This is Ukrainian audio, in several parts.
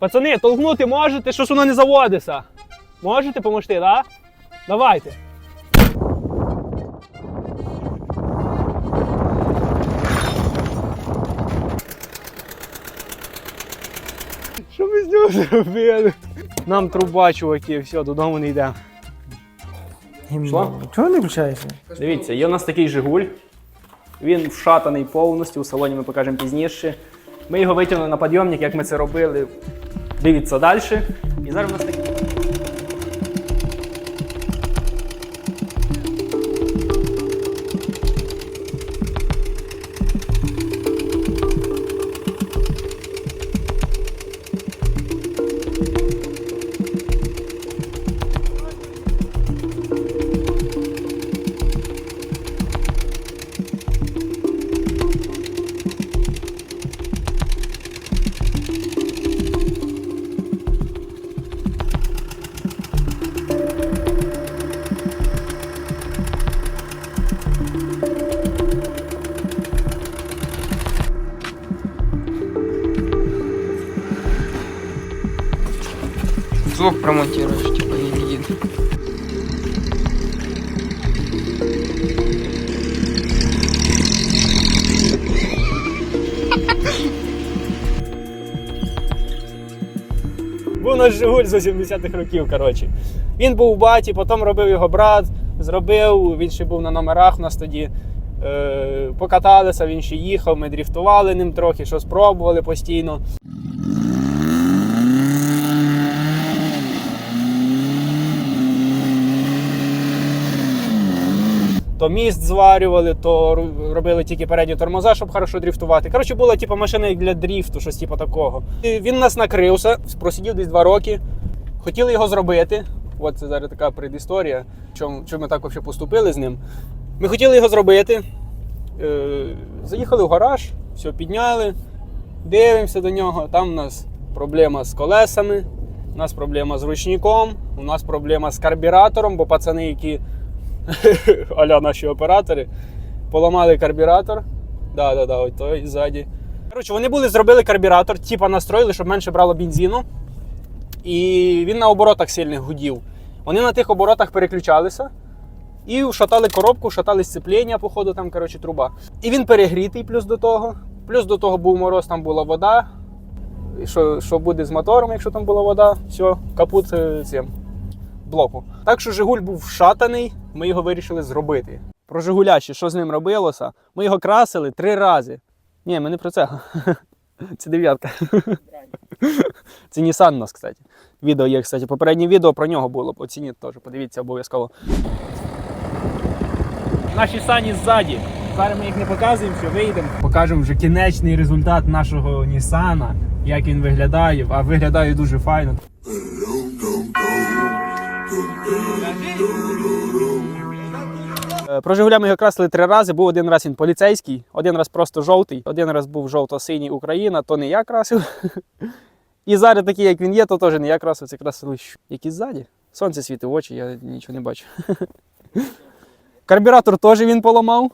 Пацани, толкнути можете, що ж воно не заводиться. Можете поможти, так? Да? Давайте. Що ми з нього зробили? Нам труба, чуваки, все, додому не йдемо. Що? Чого не включаєшся? Дивіться, є у нас такий Жигуль. Він вшатаний повністю, у салоні ми покажемо пізніше. Ми його витягнули на підйомник, як ми це робили. Дивіться далі. І зараз у нас такий. Звук промонтируешь, типа, и видит. Був наш Жигуль з 80-х років, коротше. Він був у баті, потім робив його брат, зробив, він ще був на номерах у нас тоді. Е, покаталися, він ще їхав, ми дріфтували ним трохи, що спробували постійно. То міст зварювали, то робили тільки передні тормоза, щоб хорошо дріфтувати. Коротше, була типу, машина як для дріфту, щось типу такого. І він нас накрився, просидів десь два роки. Хотіли його зробити. От це зараз така предісторія, чому, чому ми так взагалі поступили з ним. Ми хотіли його зробити. Е, заїхали в гараж, все підняли, дивимося до нього. Там у нас проблема з колесами, у нас проблема з ручником, у нас проблема з карбюратором, бо пацани, які аля наші оператори, поламали карбюратор. Да, да, да, ось той ззаді. Коротше, вони були, зробили карбюратор, типа настроїли, щоб менше брало бензину. І він на оборотах сильних гудів. Вони на тих оборотах переключалися і вшатали коробку, вшатали сцеплення, походу, там, коротше, труба. І він перегрітий плюс до того. Плюс до того був мороз, там була вода. І що, що буде з мотором, якщо там була вода, все, капут е, цим блоку. Так що Жигуль був вшатаний, ми його вирішили зробити. Про Жигуля ще, що з ним робилося? Ми його красили три рази. Ні, ми не про це. Це дев'ятка. Це Nissan у нас, кстати. Відео є, кстати. Попереднє відео про нього було. Оцініть теж, подивіться обов'язково. Наші сані ззаді. Зараз ми їх не показуємо, що вийдемо. Покажемо вже кінечний результат нашого Нісана, як він виглядає, а виглядає дуже файно. Е, Про Жигуля ми його красили три рази. Був один раз він поліцейський, один раз просто жовтий, один раз був жовто-синій Україна, то не я красив. І зараз такий, як він є, то теж не я красив, це красили які ззаді. Сонце світить в очі, я нічого не бачу. Карбюратор теж він поламав.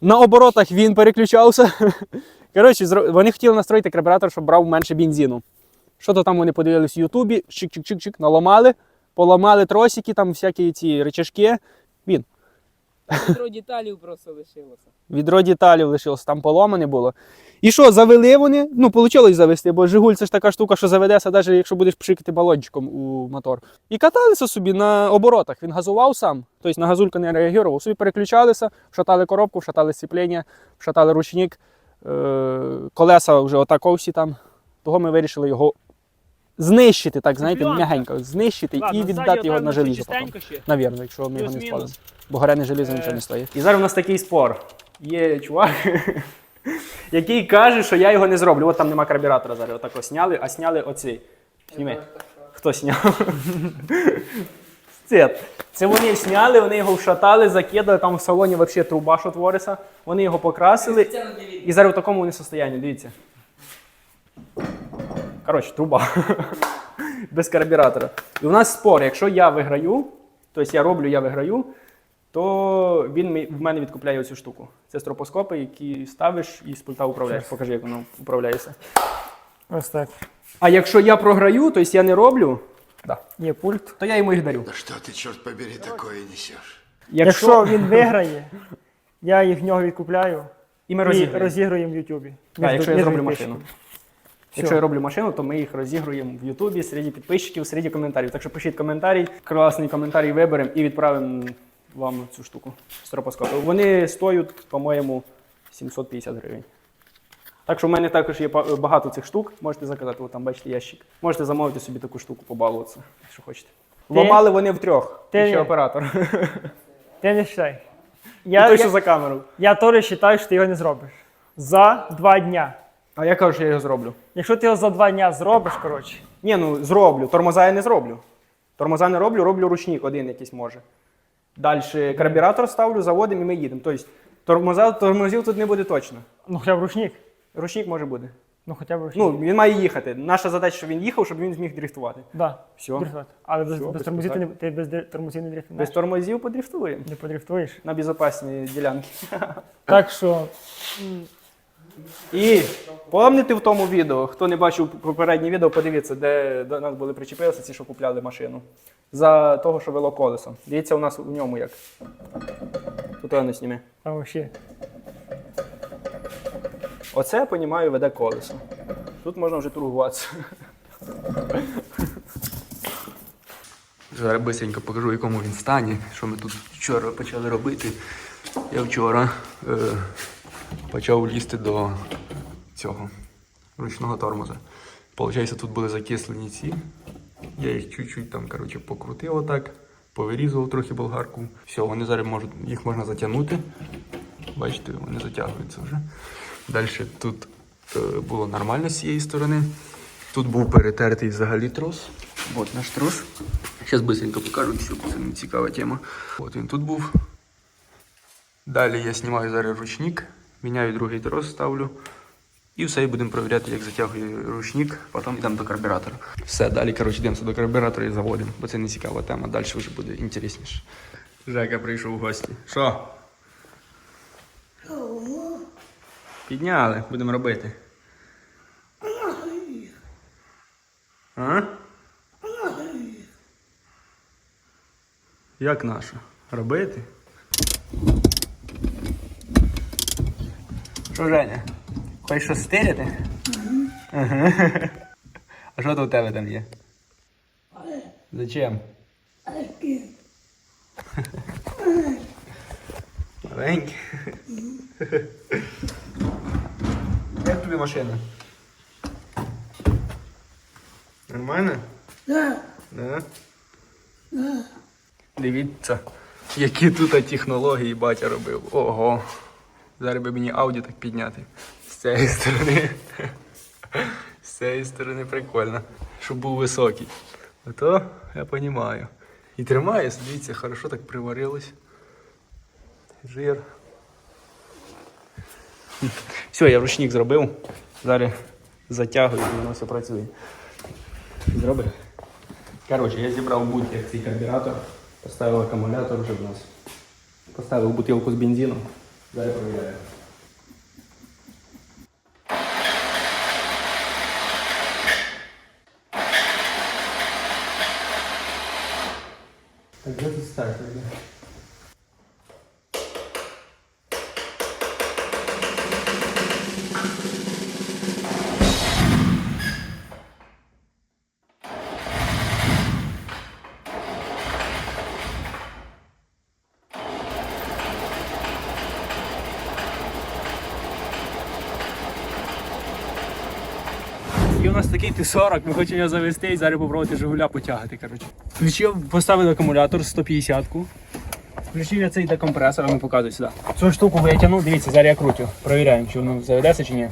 На оборотах він переключався. Коротше, вони хотіли настроїти карбюратор, щоб брав менше бензину. Що то там вони подивились в Ютубі, чик-чик-чик-чик, наламали, поламали тросики, там всякі ці речашки. Він. Відро деталей просто лишилося. Відро деталів лишилося, там поломане було. І що, завели вони? Ну, вийшло завести, бо Жигуль це ж така штука, що заведеться, навіть якщо будеш пшикати балончиком у мотор. І каталися собі на оборотах. Він газував сам, тобто на газульку не реагував. Собі переключалися, вшатали коробку, вшатали сцеплення, вшатали ручник, е- колеса вже отак всі там. Того ми вирішили його знищити, так знаєте, м'ягенько, знищити і віддати його на желізо. Потім. Навірно, якщо ми його не спалимо. Бо горяне желізо нічого не стоїть. І зараз у нас такий спор. Є чувак, який каже, що я його не зроблю. От там нема карбюратора зараз. Отак ось сняли, а сняли оцей. Зніми. Хто сняв? Це, це вони сняли, вони його вшатали, закидали, там в салоні взагалі труба, що твориться. Вони його покрасили. І зараз в такому вони состоянні, дивіться. Коротше, труба. Без карбюратора. І у нас спор, якщо я виграю, тобто я роблю, я виграю, то він в мене відкупляє оцю штуку. Це стропоскопи, які ставиш і з пульта управляєш. Покажи, як воно управляється. Ось так. А якщо я програю, тобто я не роблю, да, Є пульт. то я йому їх дарю. Да что ты, черт побери, такое несешь? Якщо він виграє, я їх в нього відкупляю І ми і розіграємо. в Ютубі. Так, якщо я зроблю підписчиками. Машину. Якщо я роблю машину, то ми їх розігруємо в Ютубі серед підписчиків, серед коментарів. Так що пишіть коментарі, класний коментарій виберемо і відправимо вам цю штуку. Стропоскопи. Вони стоять, по-моєму, 750 гривень. Так що в мене також є багато цих штук. Можете заказати, там бачите ящик. Можете замовити собі таку штуку, побалуватися, якщо хочете. Ти- Ламали вони втрьох. ти- І ще оператор. Ти не. І Я, той, що я, за камеру. я теж вважаю, що ти його не зробиш. За два дня. А я кажу, що я його зроблю. Якщо ти його за два дня зробиш, коротше, Ні, ну зроблю. Тормоза я не зроблю. Тормоза не роблю, роблю ручник один якийсь може. Далі карбюратор ставлю, заводимо і ми їдемо. Тобто тормоза, тормозів тут не буде точно. ну хоча б ручник. Ручник може буде. Ну хоча б ручник. Ну, він має їхати. Наша задача, щоб він їхав, щоб він зміг дрифтувати. да. Все. дрифтувати. Але без, Всьо, без без тормозів ти, не, ти без дри- тормозів не Без тормозів подрифтуємо. Не подрифтуєш. На безпечні ділянки. Так що І пам'ятаєте в тому відео, хто не бачив попереднє відео, подивіться, де до нас були причепилися ці, що купляли машину. За того, що вело колесо. Дивіться, у нас у ньому як. Тут не сніми. там вообще. Оце, я понімаю, веде колесо. Тут можна вже торгуватися. Зараз бисенько покажу, в якому він стані, що ми тут вчора почали робити. Я вчора е, почав лізти до цього ручного тормоза. Получається, тут були закислені ці. Я їх чуть-чуть там коротше, покрутив отак, повирізував трохи болгарку. Все, вони зараз можуть, їх можна затягнути. Бачите, вони затягуються вже. Далі тут е, було нормально з цієї сторони. Тут був перетертий взагалі трос. От наш трос. Зараз быстренько покажу, що це не цікава тема. От він тут був. Далі я знімаю зараз ручник, міняю другий трос, ставлю. І все, і будемо перевіряти, як затягує ручник, потім йдемо до карбюратора. Все, далі коротше, йдемо до карбюратора і заводимо, бо це не цікава тема, далі вже буде інтересніше. Жека прийшов в гості. Що? Підняли, будемо робити. А? Як наша? Робити? Що, Женя? Хочеш щось стирити? Ага. А що то у тебе там є? Зачем? Маленький. Як тобі машина? Нормально? Да. Да? Дивіться, які тут технології батя робив. Ого. Зараз би мені ауді так підняти. З цієї сторони. З цієї сторони прикольно. Щоб був високий. А то я розумію. І тримає, дивіться, хорошо так приварилось. Жир. Все, я ручник зробив. Зараз затягую і воно все працює. Зробив. Коротше, я зібрав будь як цей карбюратор, поставив акумулятор вже в нас. Поставив бутилку з бензином. Зараз провіряю. Так, де тут стартер? І у нас такий Т-40, ми хочемо його завести і зараз попробувати Жигуля потягати. коротше. Включив, поставили акумулятор 150-ку. Включив я цей декомпресор, а ми показую сюди. Цю штуку витягнув, дивіться, зараз я крутю. Провіряємо, чи воно заведеться чи ні.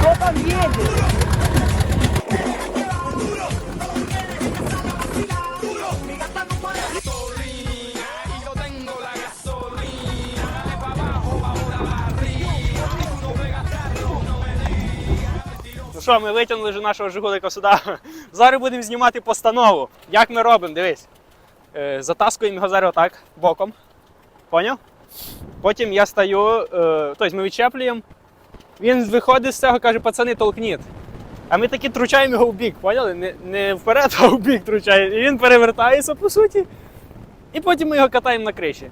Кто там едет? Що, ми витягнули вже нашого Жигулика сюди. Зараз будемо знімати постанову. Як ми робимо, дивись. Е, затаскуємо його зараз отак, боком. Поняв? Потім я стаю, тобто ми відчеплюємо. Він виходить з цього, каже, пацани, толкніть. А ми таки тручаємо його в бік, поняли? Не, не вперед, а в бік тручаємо. І він перевертається, по суті. І потім ми його катаємо на криші.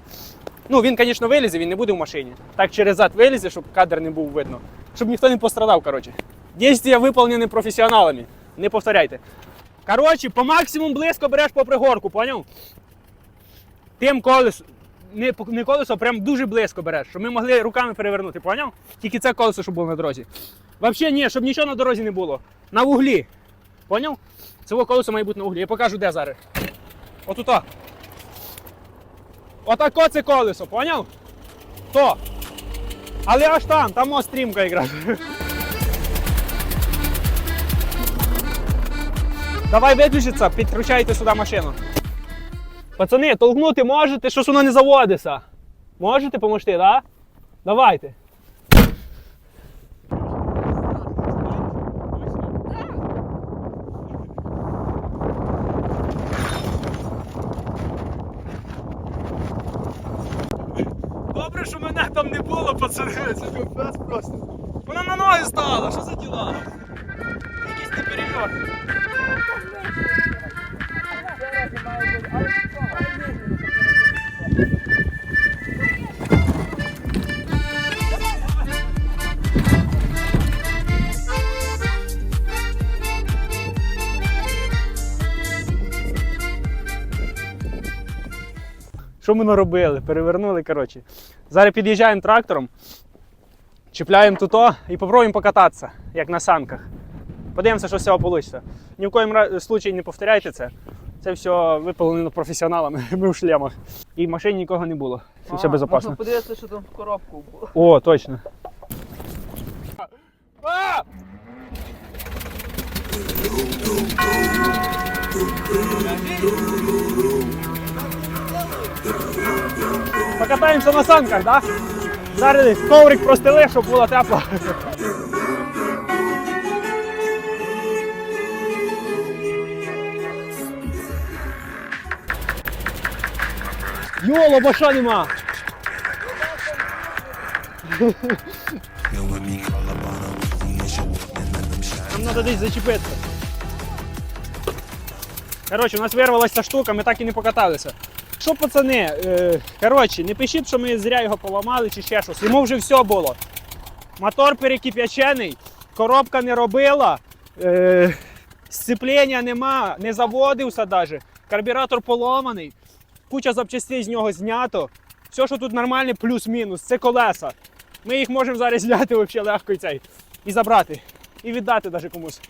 Ну, він, звісно, вилізе, він не буде в машині. Так через зад вилізе, щоб кадр не був видно. Щоб ніхто не пострадав, коротше. Дійствия виконані професіоналами. Не повторяйте. Коротше, по максимуму близько береш по пригорку, поняв? Тим колесо. Не, не колесо, а прям дуже близько береш, щоб ми могли руками перевернути, поняв? Тільки це колесо, щоб було на дорозі. Взагалі ні, щоб нічого на дорозі не було. На вуглі. Поняв? Це колесо має бути на вуглі. Я покажу, де зараз. Отуто. Отако це колесо, поняв? То. Але аж там, там стрімка якраз. Давай виключиться, підключайте сюди машину. Пацани, толкнути можете, щось воно не заводиться. Можете поможти, так? Да? Давайте. Добре, що мене там не було, пацани. Це капець просто. Вона на ноги стала, що за діла? Якийсь не перельот. Що ми наробили? Перевернули, коротше. Зараз під'їжджаємо трактором, чіпляємо туто і попробуємо покататися, як на санках. Подивимося, що з цього вийде. Ні в коїм случаї не повторяйте це. Це все виповнено професіоналами. Ми в шлемах. І в машині нікого не було. Це все безпечно. Можна подивитися, що там в коробку було. О, точно. А! Покатаємося на санках, так? Да? Зараз коврик простили, щоб було тепло. Йоло, баша нема! Нам треба десь зачепитися. Коротше, у нас вирвалася штука, ми так і не покаталися. Що, пацани, е, коротше, не пишіть, що ми зря його поламали чи ще щось. Йому вже все було. Мотор перекип'ячений, коробка не робила, е, сцеплення нема, не заводився навіть. Карбюратор поломаний, куча запчастей з нього знято. Все, що тут нормальне, плюс-мінус, це колеса. Ми їх можемо зараз зняти взагалі легко і цей. І забрати. І віддати навіть комусь.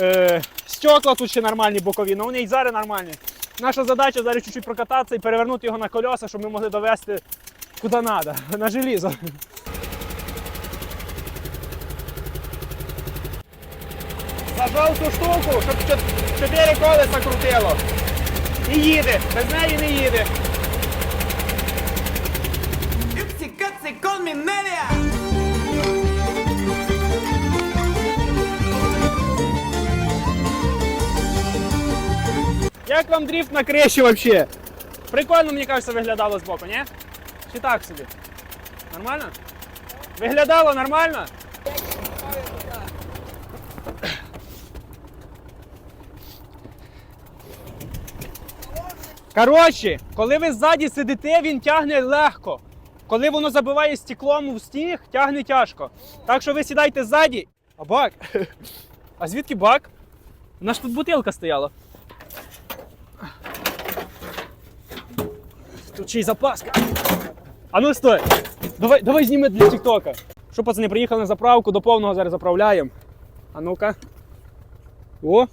Е, стекла тут ще нормальні бокові, але вони і зараз нормальні. Наша задача зараз чуть-чуть прокататися і перевернути його на колеса, щоб ми могли довести куди треба, на желізо. Зажав цю штуку, щоб чотири колеса крутило. І їде, без неї не їде. Як вам дріфт на криші вообще? Прикольно, мені кажется, виглядало збоку, ні? Чи так собі? Нормально? Виглядало нормально? Коротше, коли ви ззаді сидите, він тягне легко. Коли воно забиває стеклом в сніг, тягне тяжко. Так що ви сідайте ззаді. А бак? А звідки бак? У нас тут бутилка стояла. Тут ще й запаска. А ну стой! Давай, давай зніми для Тіктока. Що, пацани, приїхали на заправку, до повного зараз заправляємо. А ну-ка. О,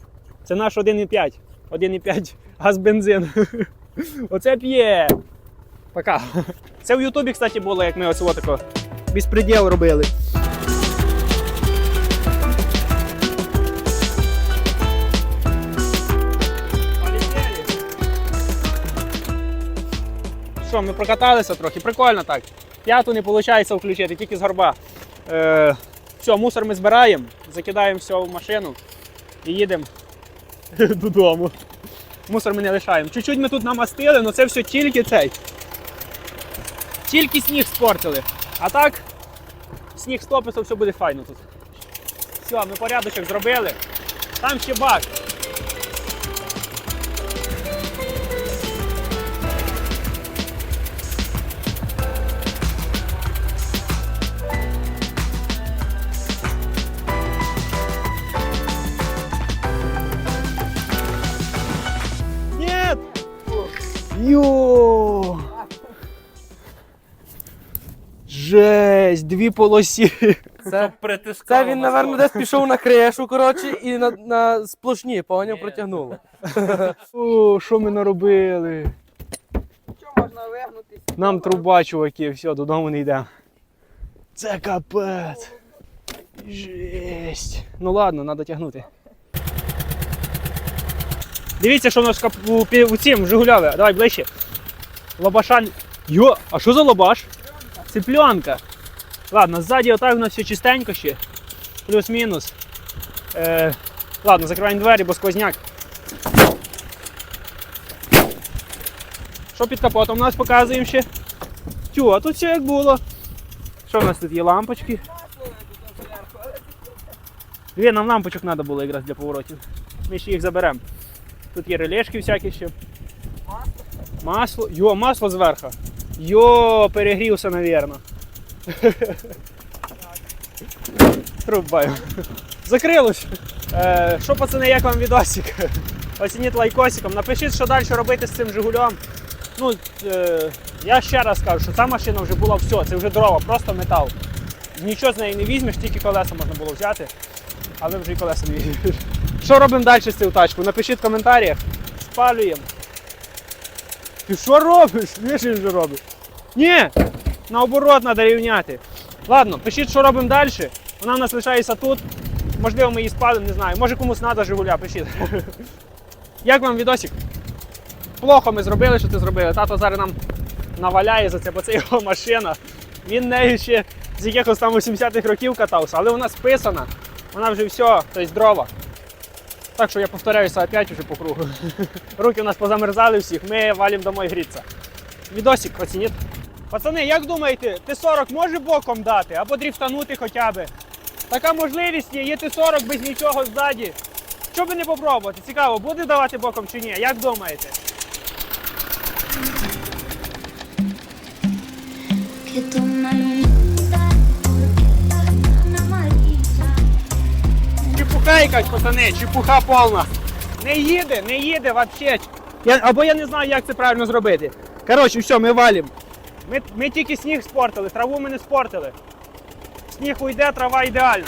це наш 1,5. 1,5 газ бензин. Оце п'є. Пока. Це в Ютубі, кстати, було, як ми ось отако безпреділ робили. Що, ми прокаталися трохи, прикольно так. П'яту не виходить включити, тільки з горба. Е, все, мусор ми збираємо, закидаємо все в машину і їдемо додому. Мусор ми не лишаємо. Чуть-чуть ми тут намастили, але це все тільки цей. Тільки сніг спортили. А так, сніг стопиться, все буде файно тут. Все, ми порядочок зробили. Там ще бак. Дві полосі. Це, це він, напевно, десь пішов на кришу, коротше, і на, на сплошні, поняв, протягнуло. О, що ми наробили? Що можна вигнутися? Нам труба, чуваки, все, додому не йдемо. Це капець. Жесть. Ну ладно, треба тягнути. Дивіться, що в нас кап- у, пі- у цім Жигуляве. Давай ближче. Лобашан. Йо, а що за лобаш? Цеплянка. Ладно, ззаді отак у нас все чистенько ще. Плюс-мінус. Е, ладно, закриваємо двері, бо сквозняк. Що під капотом у нас показуємо ще? Тю, а тут все як було. Що в нас тут є лампочки? Дві нам лампочок треба було якраз для поворотів. Ми ще їх заберемо. Тут є релешки всякі ще. Масло. Масло. Йо, масло зверху. Йо, перегрівся, навірно. Трубаю. Закрилось. Е, що, пацани, як вам відосик? Оцініть лайкосиком. Напишіть, що далі робити з цим Жигулем. Ну, е, я ще раз кажу, що ця машина вже була все, це вже дрова, просто метал. Нічого з неї не візьмеш, тільки колеса можна було взяти, але вже і колеса не візьмеш. Що робимо далі з цією тачкою? Напишіть в коментарях. Спалюємо. Ти що робиш? Що він вже робить. Ні! Наоборот, треба рівняти. Ладно, пишіть, що робимо далі. Вона в нас лишається тут. Можливо, ми її спалимо, не знаю. Може комусь треба Жигуля, пишіть. Як вам відосик? Плохо ми зробили, що це зробили. Тато зараз нам наваляє за це, бо це його машина. Він нею ще з якихось там 80-х років катався, але вона списана. Вона вже все, тобто дрова. Так що я повторяюся опять уже по кругу. Руки у нас позамерзали всіх, ми валимо домой грітися. Відосик оцініть. Пацани, як думаєте, Т-40 може боком дати або дріфтанути хоча б? Така можливість є, є Т-40 без нічого ззаді. Що би не попробувати? Цікаво, буде давати боком чи ні? Як думаєте? Чепуха якась, пацани, чепуха повна. Не їде, не їде взагалі. Я, або я не знаю, як це правильно зробити. Коротше, все, ми валимо. Ми, ми тільки сніг спортили, траву ми не спортили. Сніг уйде, трава ідеальна.